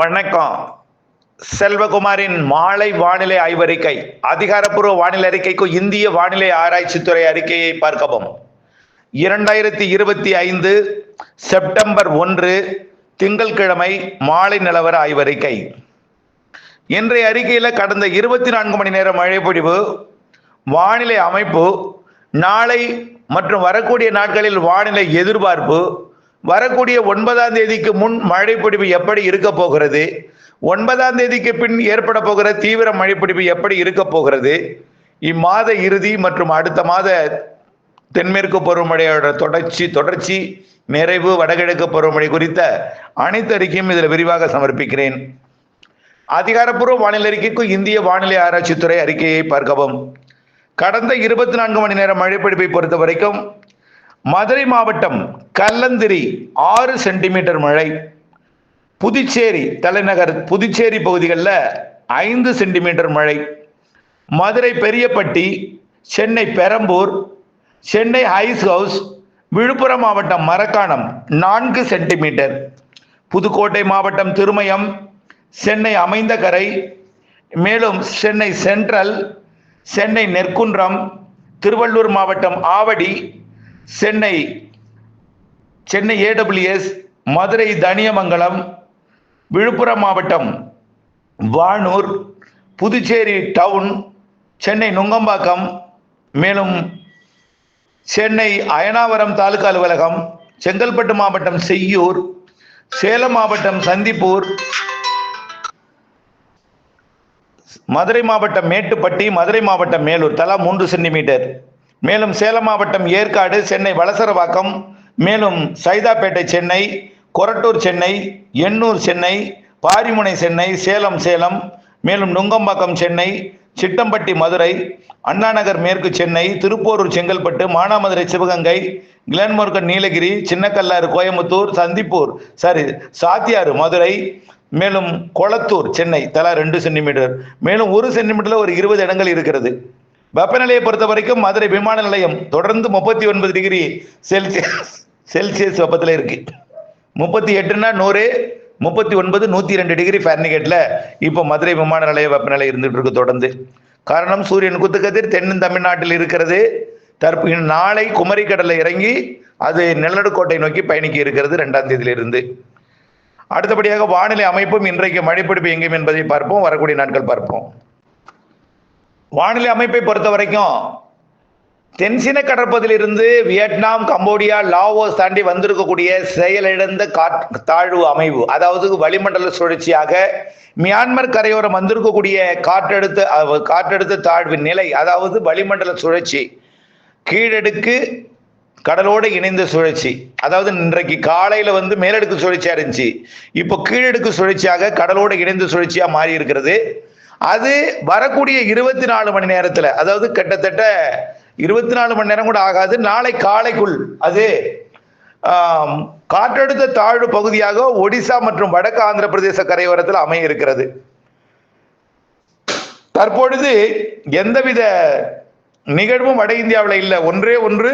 வணக்கம். செல்வகுமாரின் மாலை வானிலை ஆய்வறிக்கை அதிகாரப்பூர்வ வானிலை அறிக்கைக்கு இந்திய வானிலை ஆராய்ச்சித்துறை அறிக்கையை பார்க்கவும். இரண்டாயிரத்தி இருபத்தி ஐந்து செப்டம்பர் ஒன்று திங்கள்கிழமை மாலை நிலவர ஆய்வறிக்கை. இன்றைய அறிக்கையில் கடந்த இருபத்தி நான்கு மணி நேர மழைப்பொழிவு வானிலை அமைப்பு நாளை மற்றும் வரக்கூடிய நாட்களில் வானிலை எதிர்பார்ப்பு வரக்கூடிய ஒன்பதாம் தேதிக்கு முன் மழைப்பிடிப்பு எப்படி இருக்க போகிறது? ஒன்பதாம் தேதிக்கு பின் ஏற்பட போகிற தீவிர மழைப்பிடிப்பு எப்படி இருக்க போகிறது? இம்மாத இறுதி மற்றும் அடுத்த மாத தென்மேற்கு பருவமழையோட தொடர்ச்சி தொடர்ச்சி நிறைவு வடகிழக்கு பருவமழை குறித்த அனைத்து அறிக்கையும் இதில் விரிவாக சமர்ப்பிக்கிறேன். அதிகாரப்பூர்வ வானிலை அறிக்கைக்கும் இந்திய வானிலை ஆராய்ச்சித்துறை அறிக்கையை பார்க்கவும். கடந்த இருபத்தி நான்கு மணி நேரம் மழைப்பிடிப்பை பொறுத்த வரைக்கும் மதுரை மாவட்டம் கல்லந்திரி ஆறு சென்டிமீட்டர் மழை. புதுச்சேரி தலைநகர் புதுச்சேரி பகுதிகளில் ஐந்து சென்டிமீட்டர் மழை. மதுரை பெரியப்பட்டி சென்னை பெரம்பூர் சென்னை ஹைஸ் ஹவுஸ் விழுப்புரம் மாவட்டம் மரக்காணம் நான்கு சென்டிமீட்டர். புதுக்கோட்டை மாவட்டம் திருமயம் சென்னை அமைந்தகரை மேலும் சென்னை சென்ட்ரல் சென்னை நெற்குன்றம் திருவள்ளூர் மாவட்டம் ஆவடி சென்னை சென்னை ஏடபிள்யூஎஸ் மதுரை தனியமங்கலம் விழுப்புரம் மாவட்டம் வானூர் புதுச்சேரி டவுன் சென்னை நுங்கம்பாக்கம் மேலும் சென்னை அயனாவரம் தாலுகா அலுவலகம் செங்கல்பட்டு மாவட்டம் செய்யூர் சேலம் மாவட்டம் சந்திப்பூர் மதுரை மாவட்டம் மேட்டுப்பட்டி மதுரை மாவட்டம் மேலூர் தலா மூன்று சென்டிமீட்டர். மேலும் சேலம் மாவட்டம் ஏற்காடு சென்னை வளசரவாக்கம் மேலும் சைதாப்பேட்டை சென்னை கொரட்டூர் சென்னை எண்ணூர் சென்னை பாரிமுனை சென்னை சேலம் சேலம் மேலும் நுங்கம்பாக்கம் சென்னை சிட்டம்பட்டி மதுரை அண்ணாநகர் மேற்கு சென்னை திருப்போரூர் செங்கல்பட்டு மானாமதுரை சிவகங்கை கிளன்மோர்கன் நீலகிரி சின்னக்கல்லாறு கோயம்புத்தூர் சந்திப்பூர் சாரி சாத்தியாறு மதுரை மேலும் கொளத்தூர் சென்னை தலா ரெண்டு சென்டிமீட்டர் மேலும் ஒரு சென்டிமீட்டரில் ஒரு இருபது இடங்கள் இருக்கிறது. வெப்பநிலையை பொறுத்த வரைக்கும் மதுரை விமான நிலையம் தொடர்ந்து முப்பத்தி ஒன்பது டிகிரி செல்சியஸ் செல்சியஸ் வெப்பத்தில் இருக்கு. முப்பத்தி எட்டுனா நூறு முப்பத்தி ஒன்பது நூற்றி ரெண்டு டிகிரி ஃபேர்னிகேட்டில் இப்போ மதுரை விமான நிலைய வெப்பநிலை இருந்துகிட்டு இருக்கு தொடர்ந்து. காரணம் சூரியன் குத்துக்கதிர் தென் தமிழ்நாட்டில் இருக்கிறது. தற்ப நாளை குமரிக்கடலில் இறங்கி அது நிலநடுக்கோட்டை நோக்கி பயணிக்க இருக்கிறது ரெண்டாம் தேதியிலிருந்து. அடுத்தபடியாக வானிலை அமைப்பும் இன்றைக்கு மழைப்பிடிப்பு எங்கும் என்பதை பார்ப்போம். வரக்கூடிய நாட்கள் பார்ப்போம். வானிலை அமைப்பை பொறுத்த வரைக்கும் தென்சீன கடற்பகுதியிலிருந்து வியட்நாம் கம்போடியா லாவோஸ் தாண்டி வந்திருக்கக்கூடிய செயலிழந்த காற்று தாழ்வு அமைவு அதாவது வளிமண்டல சுழற்சியாக மியான்மர் கரையோரம் வந்திருக்கக்கூடிய காற்றழுத்த காற்றெடுத்த காற்றழுத்த தாழ்வு நிலை அதாவது வளிமண்டல சுழற்சி கீழடுக்கு கடலோடு இணைந்த சுழற்சி அதாவது இன்றைக்கு காலையில வந்து மேலடுக்கு சுழற்சியா இருந்துச்சு இப்போ கீழடுக்கு சுழற்சியாக கடலோடு இணைந்த சுழற்சியா மாறி இருக்கிறது அது வரக்கூடிய இருபத்தி நாலு மணி நேரத்துல அதாவது கிட்டத்தட்ட இருபத்தி நாலு மணி நேரம் கூட ஆகாது நாளை காலைக்குள் அது காற்றழுத்த தாழ்வு பகுதியாக ஒடிசா மற்றும் வடக்கு ஆந்திர பிரதேச கரையோரத்தில் அமைய இருக்கிறது தற்பொழுது எந்தவித நிகழ்வும் வட இந்தியாவில் இல்லை. ஒன்றே ஒன்று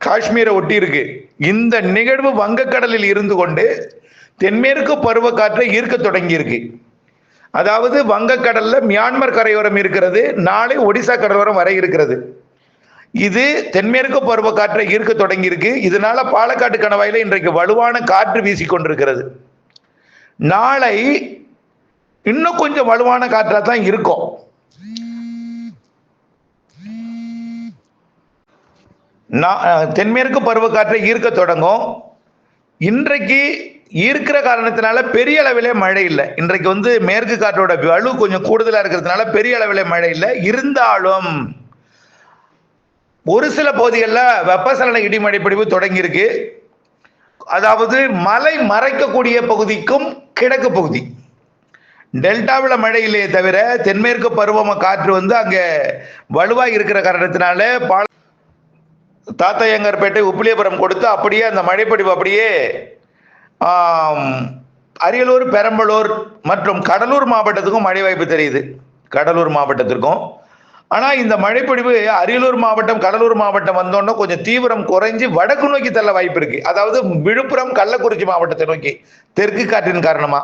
காஷ்மீரை ஒட்டி இருக்கு. இந்த நிகழ்வு வங்கக்கடலில் இருந்து கொண்டு தென்மேற்கு பருவக்காற்றை ஈர்க்க தொடங்கி இருக்கு அதாவது வங்கக்கடல்ல மியான்மர் கரையோரம் இருக்கிறது நாளை ஒடிசா கடலோரம் வரை இருக்கிறது. இது தென்மேற்கு பருவக்காற்றை ஈர்க்க தொடங்கியிருக்கு. இதனால பாலக்காட்டு கணவாயில இன்றைக்கு வலுவான காற்று வீசிக்கொண்டிருக்கிறது நாளை இன்னும் கொஞ்சம் வலுவான காற்றா தான் இருக்கும். தென்மேற்கு பருவக்காற்றை ஈர்க்க தொடங்கும். இன்றைக்கு இருக்கிற காரணத்தினால பெரிய அளவிலே மழை இல்லை. இன்றைக்கு வந்து மேற்கு காற்றோட வலு கொஞ்சம் கூடுதலா இருக்கிறதுனால பெரிய அளவிலே மழை இல்லை. இருந்தாலும் ஒரு சில பகுதிகளில் வெப்பசலன இடிமழை தொடங்கியிருக்கு. அதாவது மலை மறைக்கக்கூடிய பகுதிக்கும் கிழக்கு பகுதி. டெல்டாவில் மழை இல்லையே தவிர தென்மேற்கு பருவம காற்று வந்து அங்கே வலுவாக இருக்கிற காரணத்தினால பால தாத்தையங்கர்பேட்டை உப்பிலியபுரம் கொடுத்து அப்படியே அந்த மழைப்படிவு அப்படியே அரியலூர் பெரம்பலூர் மற்றும் கடலூர் மாவட்டத்துக்கும் மழை வாய்ப்பு தெரியுது. கடலூர் மாவட்டத்திற்கும். ஆனால் இந்த மழைப்பொழிவு அரியலூர் மாவட்டம் கடலூர் மாவட்டம் வந்தோன்னா கொஞ்சம் தீவிரம் குறைஞ்சி வடக்கு நோக்கி தள்ள வாய்ப்பு இருக்கு. அதாவது விழுப்புரம் கள்ளக்குறிச்சி மாவட்டத்தை நோக்கி தெற்கு காற்றின் காரணமா.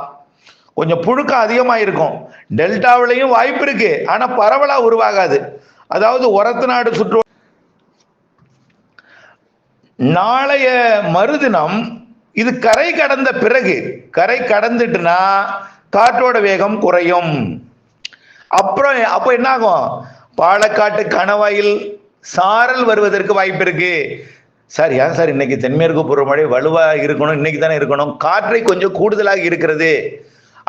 கொஞ்சம் புழுக்கம் அதிகமாக இருக்கும் டெல்டாவிலையும் வாய்ப்பு இருக்கு. ஆனால் பரவலாக உருவாகாது. அதாவது உரத்து நாடு சுற்று நாளைய மறுதினம் இது கரை கடந்த பிறகு கரை கடந்துட்டுனா காற்றோட வேகம் குறையும். அப்புறம் அப்போ என்ன ஆகும் பாலக்காட்டு கணவாயில் சாரல் வருவதற்கு வாய்ப்பு இருக்கு. சார் ஏன் சார் இன்னைக்கு தென்மேற்கு பருவமழை வலுவா இருக்கணும் இன்னைக்கு தானே இருக்கணும்? காற்றை கொஞ்சம் கூடுதலாக இருக்கிறது.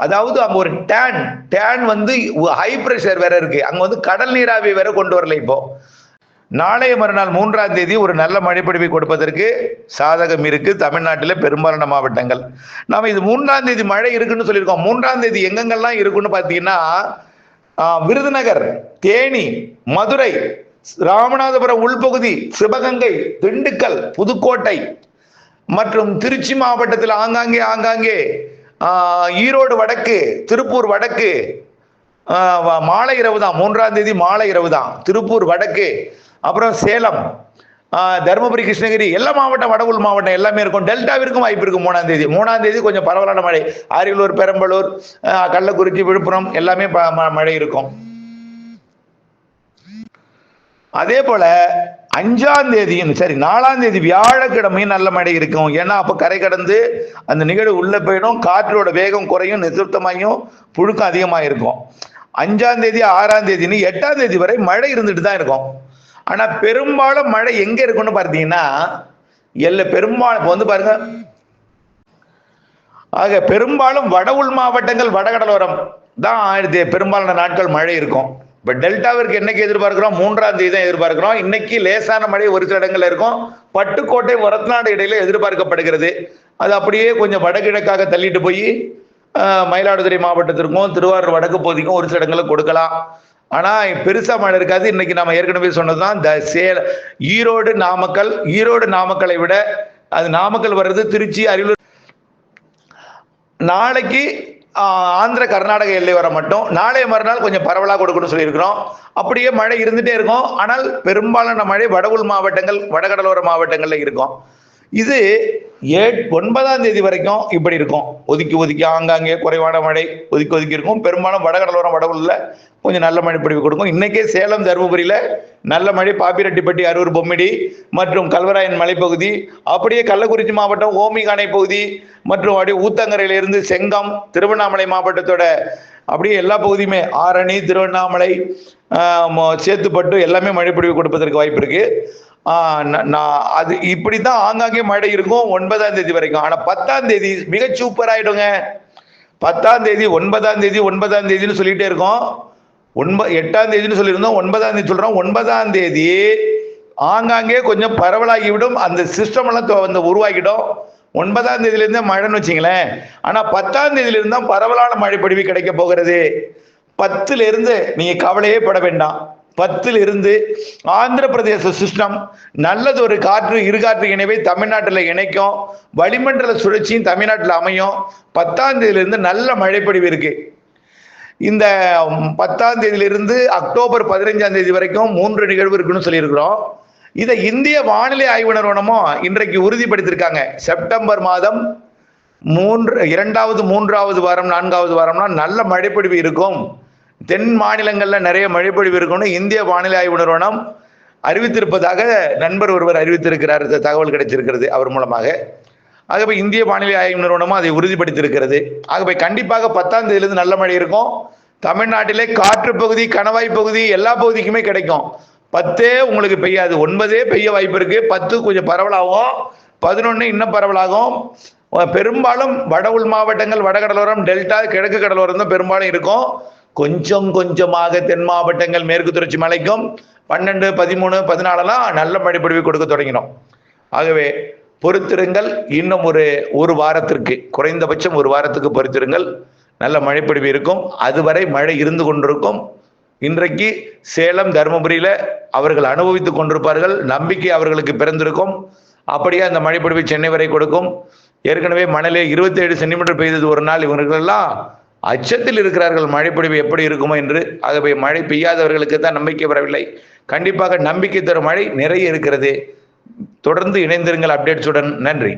அதாவது அங்க ஒரு டேன் டேன் வந்து ஹை பிரஷர் வேற இருக்கு. அங்க வந்து கடல் நீராவி வேற கொண்டு வரல இப்போ. நாளைய மறுநாள் மூன்றாம் தேதி ஒரு நல்ல மழைப்பொழிவை கொடுப்பதற்கு சாதகம் இருக்கு தமிழ்நாட்டில் பெரும்பாலான மாவட்டங்கள். நாம இது மூன்றாம் தேதி மழை இருக்குன்னு சொல்லியிருக்கோம். மூன்றாம் தேதி எங்கெங்கெல்லாம் இருக்குன்னு பார்த்தீங்கன்னா விருதுநகர் தேனி மதுரை ராமநாதபுரம் உள்பகுதி சிவகங்கை திண்டுக்கல் புதுக்கோட்டை மற்றும் திருச்சி மாவட்டத்தில் ஆங்காங்கே ஆங்காங்கே ஈரோடு வடக்கு திருப்பூர் வடக்கு மாலை இரவு தான் மூன்றாம் தேதி மாலை இரவு தான் திருப்பூர் வடக்கு அப்புறம் சேலம் தருமபுரி கிருஷ்ணகிரி எல்லா மாவட்டம் வடவுள் மாவட்டம் எல்லாமே இருக்கும். டெல்டாவிற்கும் வாய்ப்பு இருக்கும் மூணாம் தேதி. மூணாம் தேதி கொஞ்சம் பரவலான மழை. அரியலூர் பெரம்பலூர் கள்ளக்குறிச்சி விழுப்புரம் எல்லாமே ம- மழை இருக்கும். அதே போல அஞ்சாம் தேதியும் சரி நாலாம் தேதி வியாழக்கிழமையும் நல்ல மழை இருக்கும். ஏன்னா அப்ப கரை கடந்து அந்த நிகழ்வு உள்ள போயிடும். காற்றோட வேகம் குறையும் நிசப்தமாயும் புழுக்கம் அதிகமாக இருக்கும் அஞ்சாம் தேதி ஆறாம் தேதினு எட்டாம் தேதி வரை மழை இருந்துட்டு தான் இருக்கும். ஆனா பெரும்பாலும் மழை எங்க இருக்கும்னு பார்த்தீங்கன்னா எல்ல பெரும்பாலும் இப்போ வந்து பாருங்க. ஆக பெரும்பாலும் வட உள் மாவட்டங்கள் வடகடலோரம் தான் ஆயிரத்தி பெரும்பாலான நாட்கள் மழை இருக்கும். இப்போ டெல்டாவிற்கு என்னைக்கு எதிர்பார்க்கிறோம்? மூன்றாம் தேதி தான் எதிர்பார்க்கிறோம். இன்னைக்கு லேசான மழை ஒரு சில இடங்கள்ல இருக்கும். பட்டுக்கோட்டை ஒரத்நாடு இடையில எதிர்பார்க்கப்படுகிறது. அது அப்படியே கொஞ்சம் வடகிழக்காக தள்ளிட்டு போய் மயிலாடுதுறை மாவட்டத்திற்கும் திருவாரூர் வடக்கு பகுதிக்கும் ஒரு சில இடங்களில் கொடுக்கலாம். ஆனா பெருசா மழை இருக்காது. இன்னைக்கு நம்ம ஏற்கனவே சொன்னதுதான் த சேல ஈரோடு நாமக்கல் ஈரோடு நாமக்கலை விட அது நாமக்கல் வர்றது திருச்சி அரியலூர். நாளைக்கு ஆந்திர கர்நாடக எல்லை வர மட்டும். நாளைய மறுநாள் கொஞ்சம் பரவலாக கொடுக்கணும்னு சொல்லியிருக்கிறோம். அப்படியே மழை இருந்துட்டே இருக்கும். ஆனால் பெரும்பாலான மழை வடவுள் மாவட்டங்கள் வடகடலோர மாவட்டங்கள்ல இருக்கும். இது ஏ ஒன்பதாம் தேதி வரைக்கும் இப்படி இருக்கும். ஒதுக்கி ஒதுக்கி ஆங்காங்கே குறைவான மழை ஒதுக்கி ஒதுக்கி இருக்கும். பெரும்பாலும் வடகடலோரம் வடவுள்ள கொஞ்சம் நல்ல மழை பொழிவு கொடுக்கும். இன்னைக்கே சேலம் தருமபுரியில நல்ல மழை பாப்பிரெட்டிப்பட்டி அரூர் பொம்மிடி மற்றும் கல்வராயன் மலைப்பகுதி அப்படியே கள்ளக்குறிச்சி மாவட்டம் ஓமிகானை பகுதி மற்றும் அப்படியே ஊத்தங்கரையிலிருந்து செங்கம் திருவண்ணாமலை மாவட்டத்தோட அப்படியே எல்லா பகுதியுமே ஆரணி திருவண்ணாமலை சேத்துப்பட்டு எல்லாமே மழை பிடிவு கொடுப்பதற்கு வாய்ப்பு இருக்கு. அது இப்படி தான் ஆங்காங்கே மழை இருக்கும் ஒன்பதாம் தேதி வரைக்கும். ஆனால் பத்தாம் தேதி மிக சூப்பர் ஆயிடுங்க. பத்தாம் தேதி ஒன்பதாம் தேதி ஒன்பதாம் தேதின்னு சொல்லிட்டே இருக்கோம். ஒன்ப எட்டாம் தேதின்னு சொல்லியிருந்தோம். ஒன்பதாம் தேதி சொல்கிறோம் ஒன்பதாம் தேதி ஆங்காங்கே கொஞ்சம் பரவலாகிவிடும். அந்த சிஸ்டம் எல்லாம் தொ- வந்து உருவாக்கிடும் ஒன்பதாம் தேதியிலேருந்தே மழைன்னு வச்சிங்களேன். ஆனால் பத்தாம் தேதியில பரவலான மழை பொழிவு கிடைக்க போகிறது. பத்துலேருந்து நீங்கள் கவலையே பட வேண்டாம். பத்தில் இருந்து ஆந்திர பிரதேச சிஸ்டம் நல்லது ஒரு காற்று இருகாற்று இணைவை தமிழ்நாட்டில் இணைக்கும் வளிமண்டல சுழற்சியும் தமிழ்நாட்டில் அமையும். பத்தாம் தேதியிலிருந்து நல்ல மழைப்பொழிவு இருக்கு. இந்த பத்தாம் தேதியிலிருந்து அக்டோபர் பதினைஞ்சாம் தேதி வரைக்கும் மூன்று நிகழ்வு இருக்குன்னு சொல்லியிருக்கிறோம். இதை இந்திய வானிலை ஆய்வு நிறுவனமும் இன்றைக்கு உறுதிப்படுத்தியிருக்காங்க. செப்டம்பர் மாதம் மூன்று இரண்டாவது மூன்றாவது வாரம் நான்காவது வாரம்னா நல்ல மழைப்பொழிவு இருக்கும். தென் மாநிலங்களில் நிறைய மழைப்பொழிவு இருக்கும்னு இந்திய வானிலை ஆய்வு நிறுவனம் அறிவித்திருப்பதாக நண்பர் ஒருவர் அறிவித்திருக்கிறார். தகவல் கிடைத்திருக்கிறது அவர் மூலமாக. ஆகவே இந்திய வானிலை ஆய்வு நிறுவனமும் அதை உறுதிப்படுத்தியிருக்கிறது. ஆகவே கண்டிப்பாக பத்தாம் தேதியிலிருந்து நல்ல மழை இருக்கும். தமிழ்நாட்டிலே காற்று பகுதி கணவாய் பகுதி எல்லா பகுதிக்குமே கிடைக்கும். பத்தே உங்களுக்கு பெய்யாது. ஒன்பதே பெய்ய வாய்ப்பு இருக்கு. பத்து கொஞ்சம் பரவலாகும். பதினொன்று இன்னும் பரவலாகும். பெரும்பாலும் வட உள் மாவட்டங்கள் வடகடலோரம் டெல்டா கிழக்கு கடலோரம் தான் பெரும்பாலும் இருக்கும். கொஞ்சம் கொஞ்சமாக தென் மாவட்டங்கள் மேற்கு தொடர்ச்சி மலைக்கும் பன்னெண்டு பதிமூணு பதினாலெல்லாம் நல்ல மழை பொழிவு கொடுக்க தொடங்கினோம். ஆகவே பொறுத்திருங்கள் இன்னும் ஒரு ஒரு வாரத்திற்கு குறைந்தபட்சம் ஒரு வாரத்துக்கு பொறுத்திருங்கள். நல்ல மழைப்பொழிவு இருக்கும். அதுவரை மழை இருந்து கொண்டிருக்கும். இன்றைக்கு சேலம் தருமபுரியில அவர்கள் அனுபவித்துக் கொண்டிருப்பார்கள். நம்பிக்கை அவர்களுக்கு பிறந்திருக்கும். அப்படியே அந்த மழைப்பொழிவு சென்னை வரை கொடுக்கும். ஏற்கனவே மணலே 27 ஏழு சென்டிமீட்டர் பெய்தது ஒரு நாள் இவர்களெல்லாம். அச்சத்தில் இருக்கிறார்கள். மழைப்பொழிவு எப்படி இருக்குமோ என்று. ஆகவே மழை பெய்யாதவர்களுக்கு தான் நம்பிக்கை வரவில்லை. கண்டிப்பாக நம்பிக்கை தரும் மழை நிறைய இருக்கிறது. தொடர்ந்து இணைந்திருங்கள் அப்டேட்ஸுடன். நன்றி.